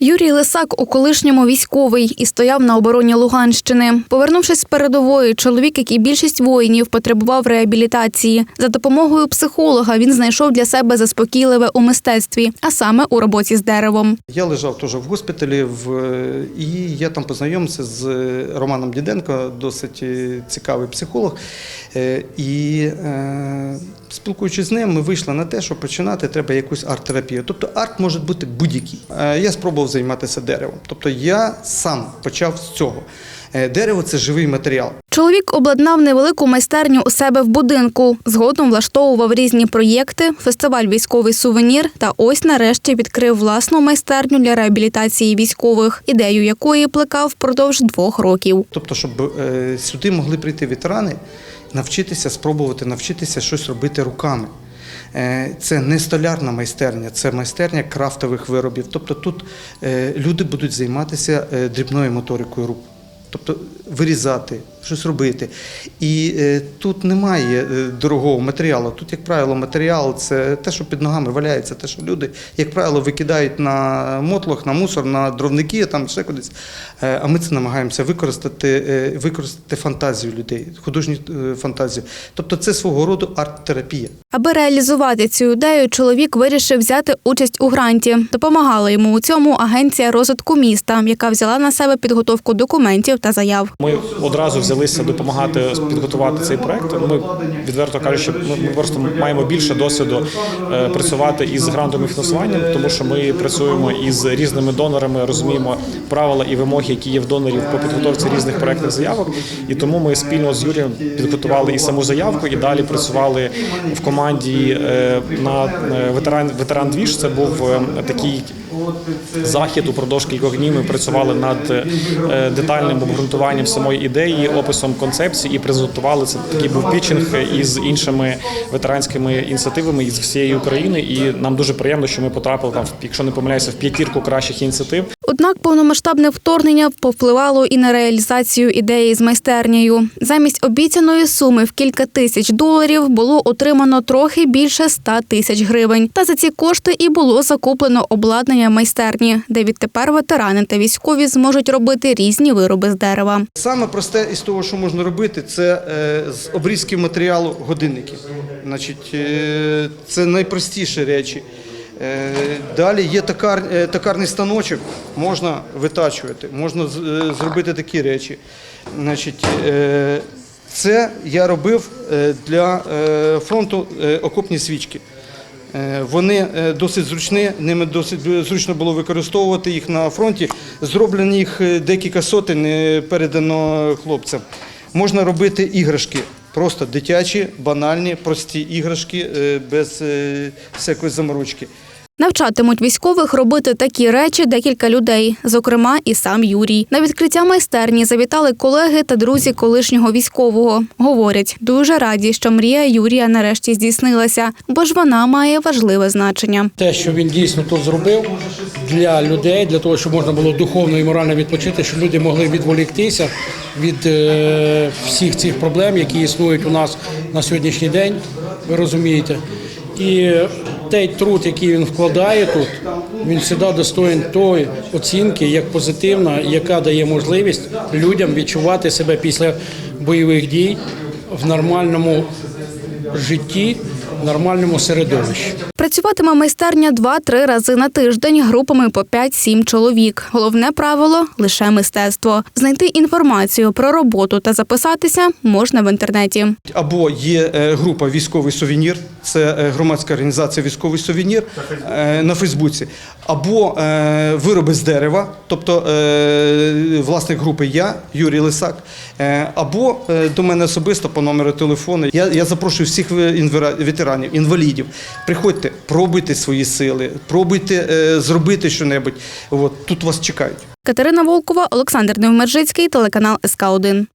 Юрій Лисак у колишньому військовий і стояв на обороні Луганщини. Повернувшись з передової, чоловік, як і більшість воїнів, потребував реабілітації. За допомогою психолога він знайшов для себе заспокійливе у мистецтві, а саме у роботі з деревом. Я лежав теж в госпіталі, в, і я там познайомився з Романом Діденко, досить е, цікавий психолог. Е, І е, спілкуючись з ним, ми вийшли на те, що починати треба якусь арт-терапію. Тобто арт може бути будь-який. Е, Я спробував займатися деревом. Тобто я сам почав з цього. Е, Дерево це живий матеріал. Чоловік обладнав невелику майстерню у себе в будинку. Згодом влаштовував різні проєкти, фестиваль Військовий сувенір та ось нарешті відкрив власну майстерню для реабілітації військових, ідею якої плекав впродовж двох років. Тобто, щоб е, сюди могли прийти ветерани, навчитися, спробувати навчитися щось робити руками. Е, Це не столярна майстерня, це майстерня крафтових виробів. Тобто тут е, люди будуть займатися е, дрібною моторикою рук. Тобто вирізати, щось робити. І е, тут немає е, дорогого матеріалу. Тут, як правило, матеріал це те, що під ногами валяється, те, що люди, як правило, викидають на мотлох, на мусор, на дровники, там ще кудись. Е, а ми це намагаємося використати, е, використати фантазію людей, художню е, фантазію. Тобто це свого роду арт-терапія. Аби реалізувати цю ідею, чоловік вирішив взяти участь у гранті. Допомагала йому у цьому агенція розвитку міста, яка взяла на себе підготовку документів та заяв. Ми одразу взялися допомагати підготувати цей проект. Ми відверто кажучи, ми просто маємо більше досвіду е, працювати із грантовим фінансуванням, тому що ми працюємо із різними донорами, розуміємо правила і вимоги, які є в донорів по підготовці різних проектних заявок. І тому ми спільно з Юрієм підготували і саму заявку, і далі працювали в команді е, на е, ветеран ветеран двіж. Це був такий захід упродовж кількох днів. Ми працювали над детальним обґрунтуванням самої ідеї, описом концепції і презентували це. Такий був пітчинг із іншими ветеранськими ініціативами із всієї України. І нам дуже приємно, що ми потрапили там, якщо не помиляюся, в п'ятірку кращих ініціатив. Однак повномасштабне вторгнення повпливало і на реалізацію ідеї з майстернею. Замість обіцяної суми в кілька тисяч доларів було отримано трохи більше 100 тисяч гривень. Та за ці кошти і було закуплено обладнання майстерні, де відтепер ветерани та військові зможуть робити різні вироби з дерева. Саме просте із того, що можна робити, це е, з обрізків матеріалу годинники. Значить, е, це найпростіші речі. Е, Далі є токар, е, токарний станочок, можна витачувати, можна е, зробити такі речі. Значить, це я робив для фронту окопні свічки. Вони досить зручні, ними досить зручно було використовувати їх на фронті. Зроблені їх декілька сотень передано хлопцям. Можна робити іграшки, просто дитячі, банальні, прості іграшки е, без е, всякої заморочки. Навчатимуть військових робити такі речі декілька людей, зокрема і сам Юрій. На відкриття майстерні завітали колеги та друзі колишнього військового. Говорять, дуже раді, що мрія Юрія нарешті здійснилася, бо ж вона має важливе значення. Те, що він дійсно тут зробив для людей, для того, щоб можна було духовно і морально відпочити, щоб люди могли відволіктися від е, всіх цих проблем, які існують у нас на сьогоднішній день. Ви розумієте. І той труд, який він вкладає тут, він завжди достоїн тої оцінки, як позитивна, яка дає можливість людям відчувати себе після бойових дій в нормальному житті, в нормальному середовищі. Працюватиме майстерня два-три рази на тиждень групами по 5-7 чоловік. Головне правило лише мистецтво. Знайти інформацію про роботу та записатися можна в інтернеті. Або є е, група Військовий сувенір, це е, громадська організація Військовий сувенір на Фейсбуці, або е, вироби з дерева, тобто власник групи я, Юрій Лисак, або до мене особисто по номеру телефону. Я, я запрошую всіх інвера- ветеранів, інвалідів. Приходьте, пробуйте свої сили, пробуйте е, зробити щось. От тут вас чекають. Катерина Волкова, Олександр Невмержицький, телеканал СК 1